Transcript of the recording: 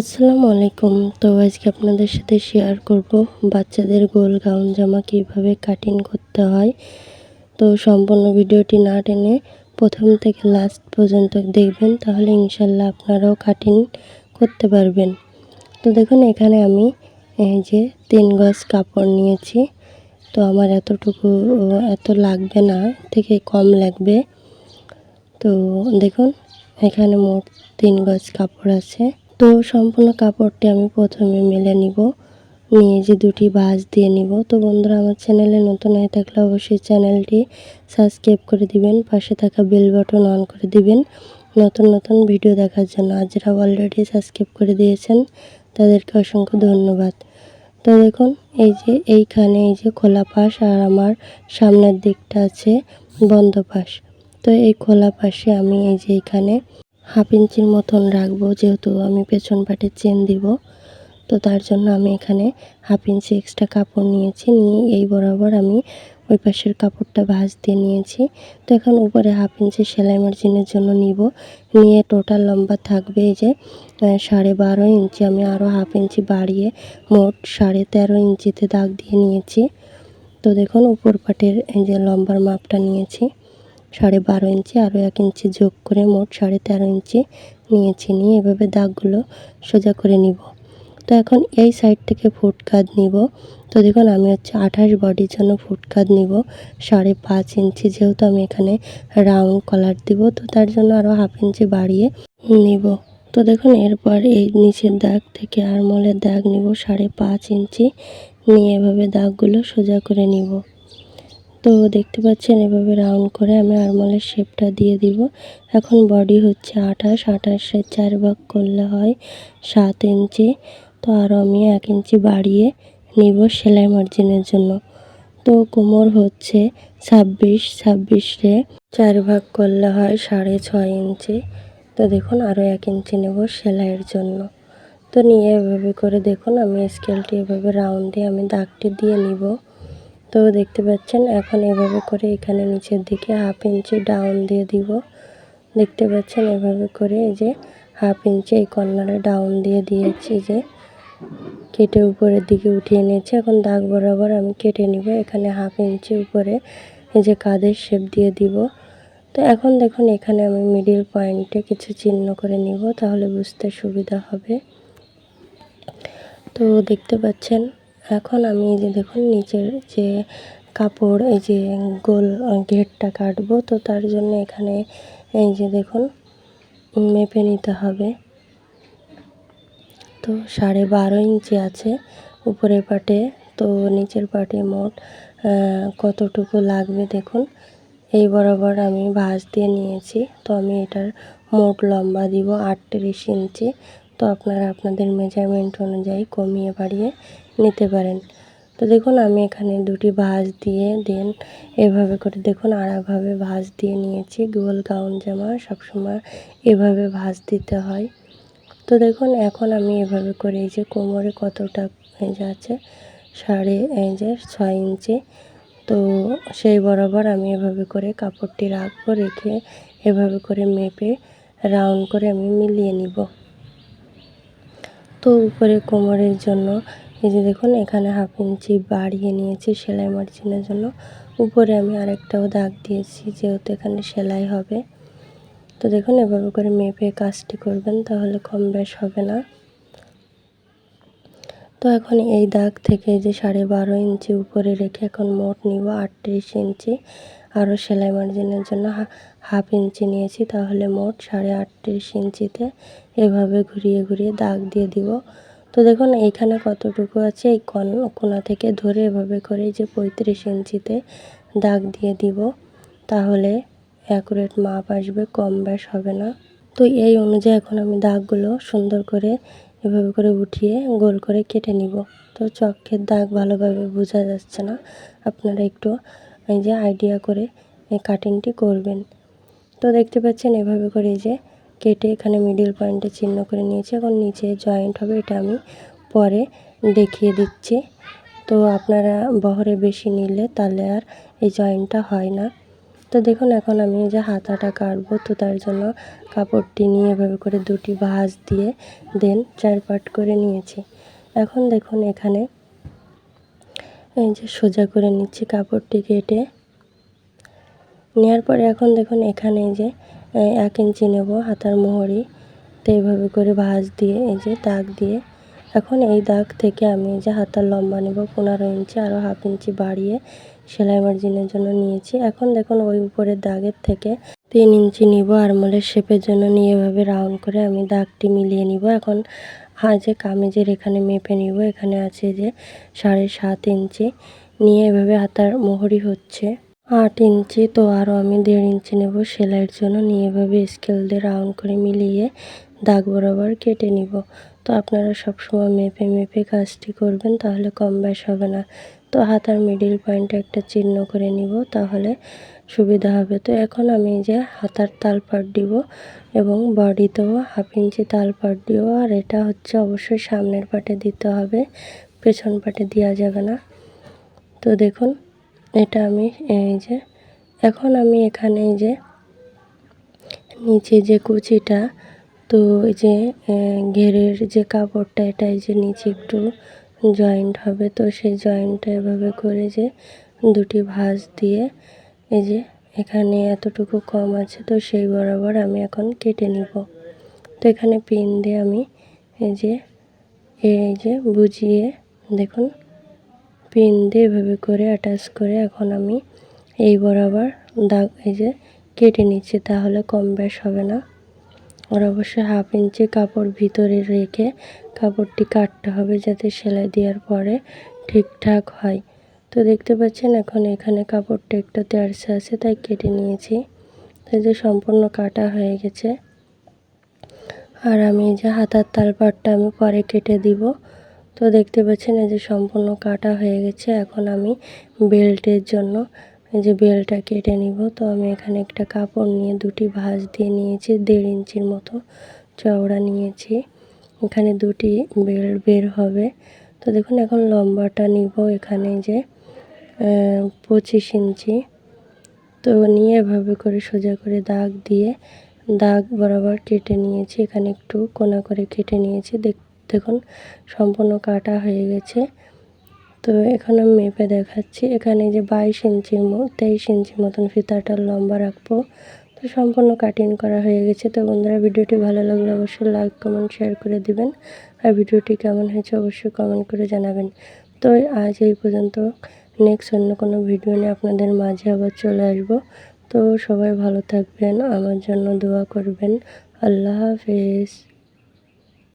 আসসালামু আলাইকুম। তো আজকে আপনাদের সাথে শেয়ার করব বাচ্চাদের গোল গাউন জামা কীভাবে কাটিং করতে হয়। তো সম্পূর্ণ ভিডিওটি না টেনে প্রথম থেকে লাস্ট পর্যন্ত দেখবেন, তাহলে ইনশাল্লাহ আপনারাও কাটিং করতে পারবেন। তো দেখুন, এখানে আমি এই যে তিন গজ কাপড় নিয়েছি। তো আমার এতটুকু, এত লাগবে না থেকে কম লাগবে। তো দেখুন, এখানে মোট তিন গজ কাপড় আছে। তো সম্পূর্ণ কাপড়টি আমি প্রথমে মেলে নিব। নিয়ে যে দুটি ভাঁজ দিয়ে নিব। তো বন্ধুরা, আমার চ্যানেলে নতুন হয়ে থাকলে অবশ্যই চ্যানেলটি সাবস্ক্রাইব করে দিবেন, পাশে থাকা বেল বাটন অন করে দিবেন। নতুন নতুন ভিডিও দেখার জন্য আর যারা অলরেডি সাবস্ক্রাইব করে দিয়েছেন, তাদেরকে অসংখ্য ধন্যবাদ। তো দেখুন, এই যে এইখানে এই যে খোলা পাশ আর আমার সামনের দিকটা আছে বন্ধ পাশ। তো এই খোলা পাশে আমি এই যে এখানে হাফ ইঞ্চির মতন রাখব, যেহেতু আমি পেছন পাটে চেন দিব। তো তার জন্য আমি এখানে হাফ ইঞ্চি এক্সট্রা কাপড় নিয়েছি, নিয়ে এই বরাবর আমি ওই পাশের কাপড়টা ভাঁজ দিয়ে নিয়েছি। তো এখন উপরে হাফ ইঞ্চি সেলাই মার্জিনের জন্য নিব। নিয়ে টোটাল লম্বা থাকবে এই যে সাড়ে বারো ইঞ্চি। আমি আরও হাফ ইঞ্চি বাড়িয়ে মোট সাড়ে তেরো ইঞ্চিতে দাগ দিয়ে নিয়েছি। তো দেখুন, উপর পাটের এই যে লম্বার মাপটা নিয়েছি। সাড়ে বারো ইঞ্চি আরও এক ইঞ্চি যোগ করে মোট সাড়ে তেরো ইঞ্চি নিয়েছি। নিয়ে এভাবে দাগগুলো সোজা করে নিব। তো এখন এই সাইড থেকে ফুট কাঁধ নিব। তো দেখুন, আমি হচ্ছে আঠাশ বডির জন্য ফুট কাঁধ নিব। সাড়ে পাঁচ ইঞ্চি যেহেতু আমি এখানে রাউন্ড কলার দিব, তো তার জন্য আরও হাফ ইঞ্চি বাড়িয়ে নিব। তো দেখুন, এরপর এই নিচের দাগ থেকে আরমলের দাগ নিব সাড়ে পাঁচ ইঞ্চি। নিয়ে এভাবে দাগগুলো সোজা করে নিব। তো দেখতে পাচ্ছেন, এভাবে রাউন্ড করে আমি আরমলের শেপটা দিয়ে দিব। এখন বডি হচ্ছে আঠাশ আঠাশের চার ভাগ করলে হয় সাত ইঞ্চি। তো আরও আমি এক ইঞ্চি বাড়িয়ে নিব সেলাই মার্জিনের জন্য। তো কোমর হচ্ছে ছাব্বিশ, ছাব্বিশে চার ভাগ করলে হয় সাড়ে ছয় ইঞ্চি। তো দেখুন আরও এক ইঞ্চি নেব সেলাইয়ের জন্য। তো নিয়ে এভাবে করে দেখুন, আমি স্কেলটি এভাবে রাউন্ড দিয়ে আমি দাগটি দিয়ে নিব। তো দেখতে পাচ্ছেন, এখন এভাবে করে এখানে নিচের দিকে হাফ ইঞ্চি ডাউন দিয়ে দিব। দেখতে পাচ্ছেন, এভাবে করে এই যে হাফ ইঞ্চি এই কর্নারে ডাউন দিয়ে দিয়েছি যে। কেটে উপরের দিকে উঠিয়ে নিয়েছি। এখন দাগ বরাবর আমি কেটে নিব। এখানে হাফ ইঞ্চি উপরে এই যে কাঁধের শেপ দিয়ে দিব। তো এখন দেখুন, এখানে আমি মিডিল পয়েন্টে কিছু চিহ্ন করে নিব, তাহলে বুঝতে সুবিধা হবে। তো দেখতে পাচ্ছেন এখন আমি এই যে দেখুন, নিচের যে কাপড়, এই যে গোল ঘেরটা কাটবো, তো তার জন্য এখানে এই যে দেখুন, মেপে নিতে হবে। তো সাড়ে বারো ইঞ্চি আছে উপরের পাটে, তো নিচের পাটে মোট কতটুকু লাগবে দেখুন। এই বরাবর আমি ভাঁজ দিয়ে নিয়েছি, তো আমি এটার মোট লম্বা দিব আটত্রিশ ইঞ্চি। তো আপনারা আপনাদের মেজারমেন্ট অনুযায়ী কমিয়ে বাড়িয়ে নিতে পারেন। তো দেখুন, আমি এখানে দুটি ভাঁজ দিয়ে দেন। এভাবে করে দেখুন আড়াভাবে ভাঁজ দিয়ে নিয়েছি। গোল গাউন জামা সবসময় এভাবে ভাঁজ দিতে হয়। তো দেখুন, এখন আমি এভাবে করে এই যে কোমরে কতটা এই আছে, সাড়ে এই ছয় ইঞ্চি। তো সেই বরাবর আমি এভাবে করে কাপড়টি রাখব, রেখে এভাবে করে মেপে রাউন্ড করে আমি মিলিয়ে নিব। তো উপরে কোমরের জন্য, এই যে দেখুন, এখানে হাফ ইঞ্চি বাড়িয়ে নিয়েছি সেলাই মার্জিনের জন্য। উপরে আমি আরেকটাও দাগ দিয়েছি, যেহেতু এখানে সেলাই হবে। তো দেখুন এভাবে করে মেপে কাজটি করবেন, তাহলে কম বেশ হবে না। তো এখন এই দাগ থেকে যে সাড়ে বারো ইঞ্চি উপরে রেখে এখন মোট নিব আটত্রিশ ইঞ্চি আরও সেলাই মার্জিনের জন্য হাফ ইঞ্চি নিয়েছি। তাহলে মোট সাড়ে আটত্রিশ ইঞ্চিতে এভাবে ঘুরিয়ে ঘুরিয়ে দাগ দিয়ে দিব। তো দেখুন, এইখানে কতটুকু আছে, এই কন, কোনা থেকে ধরে এভাবে করে যে পঁয়ত্রিশ ইঞ্চিতে দাগ দিয়ে দিব, তাহলে অ্যাকুরেট মাপ আসবে, কম ব্যাস হবে না। তো এই অনুযায়ী এখন আমি দাগগুলো সুন্দর করে এভাবে করে উঠিয়ে গোল করে কেটে নিব। তো চক্ষের দাগ ভালোভাবে বোঝা যাচ্ছে না। আপনারা একটু এই যে আইডিয়া করে এই কাটিংটি করবেন। তো দেখতে পাচ্ছেন এভাবে করে যে কেটে এখানে মিডিল পয়েন্টে চিহ্ন করে নিয়েছি। এখন নিচে জয়েন্ট হবে, এটা আমি পরে দেখিয়ে দিচ্ছি। তো আপনারা বহরে বেশি নিলে তাহলে আর এই জয়েন্টটা হয় না। তো দেখুন, এখন আমি যে হাতাটা কাটবো, তো তার জন্য কাপড়টি নিয়ে এভাবে করে দুটি ভাঁজ দিয়ে দেন চার পাট করে নিয়েছি। এখন দেখুন, এখানে এই যে সোজা করে নিচ্ছি কাপড়টি কেটে। নেওয়ার পরে এখন দেখুন এখানে যে এক ইঞ্চি নেব হাতার মোহরি। তো এইভাবে করে ভাঁজ দিয়ে, এই যে দাগ দিয়ে। এখন এই দাগ থেকে আমি যে হাতার লম্বা নেব, পনেরো ইঞ্চি আরও হাফ ইঞ্চি বাড়িয়ে সেলাই মার্জিনের জন্য নিয়েছি। এখন দেখুন ওই উপরের দাগের থেকে তিন ইঞ্চি নিব আরমোলের শেপের জন্য নিয়ে এভাবে রাউন্ড করে আমি দাগটি মিলিয়ে নিব। এখন হ্যাঁ যে কামিজের এখানে মেপে নিব। এখানে আছে যে সাড়ে সাত ইঞ্চি। নিয়ে এভাবে হাতার মোহরি হচ্ছে। আট ইঞ্চি, তো আরও আমি দেড় ইঞ্চি নেব সেলাইয়ের জন্য। নিয়ে এভাবে স্কেল দিয়ে রাউন্ড করে মিলিয়ে দাগ বরাবর কেটে নিব। তো আপনারা সবসময় মেপে মেপে কাজটি করবেন, তাহলে কম বেশ হবে না। তো হাতার মিডিল পয়েন্টে একটা চিহ্ন করে নিব, তাহলে সুবিধা হবে। তো এখন আমি যে হাতার তাল পাট দিব এবং বডিতেও হাফ ইঞ্চি তাল পাট দিব, আর এটা হচ্ছে অবশ্যই সামনের পাটে দিতে হবে, পেছন পাটে দেওয়া যাবে না। তো দেখুন, এটা আমি এই যে, এখন আমি এখানে যে নিচে যে কুচিটা, তো এই যে ঘেরের যে কাপড়টা, এটা এই যে নিচে একটু জয়েন্ট হবে, তো সেই জয়েন্টটা এভাবে করে যে দুটি ভাঁজ দিয়ে এই যে এখানে এতটুকু কম আছে, তো সেই বরাবর আমি এখন কেটে নিব। তো এখানে পিন দিয়ে আমি এই যে এই যে বুঝিয়ে দেখুন পিন দিয়ে এভাবে করে অ্যাটাচ করে এখন আমি এই বরাবর দাগ, এই যে কেটে নিচ্ছি, তাহলে কম বেশ হবে না। আর অবশ্যই হাফ ইঞ্চি কাপড় ভিতরে রেখে কাপড়টি কাটতে হবে যাতে সেলাই দেওয়ার পরে ঠিকঠাক হয়। তো দেখতে পাচ্ছেন এখন এখানে কাপড়টা একটু তেরসে আছে, তাই কেটে নিয়েছি। তো এই যে সম্পূর্ণ কাটা হয়ে গেছে। আর আমি যে হাতার তালপাটটা আমি পরে কেটে দিব। তো দেখতে পাচ্ছেন এই যে সম্পূর্ণ কাটা হয়ে গেছে। এখন আমি বেল্টের জন্য এই যে বেলটা কেটে নিব, তো আমি এখানে একটা কাপড় নিয়ে দুটি ভাঁজ দিয়ে নিয়েছি, দেড় ইঞ্চির মতো চওড়া নিয়েছি। এখানে দুটি বেল্ট বের হবে। তো দেখুন, এখন লম্বাটা নিব এখানে যে পঁচিশ ইঞ্চি। তো নিয়ে এভাবে করে সোজা করে দাগ দিয়ে, দাগ বরাবর কেটে নিয়েছি। এখানে একটু কোনা করে কেটে নিয়েছি। দেখ- দেখুন, সম্পূর্ণ কাটা হয়ে গেছে। তো এখন আমি মেপে দেখাচ্ছি। এখানে যে বাইশ ইঞ্চির মো- তেইশ ইঞ্চি মতন ফিতাটার লম্বা রাখব। তো সম্পূর্ণ কাটিং করা হয়ে গেছে। তো বন্ধুরা, ভিডিওটি ভালো লাগলে অবশ্যই লাইক কমেন্ট শেয়ার করে দিবেন। আর ভিডিওটি কেমন হয়েছে অবশ্যই কমেন্ট করে জানাবেন। তো আজ এই পর্যন্ত। নেক্সট অন্য কোনো ভিডিও নিয়ে আপনাদের মাঝে আবার চলে আসব। তো সবাই ভালো থাকবেন, আমার জন্য দোয়া করবেন। আল্লাহ হাফেজ।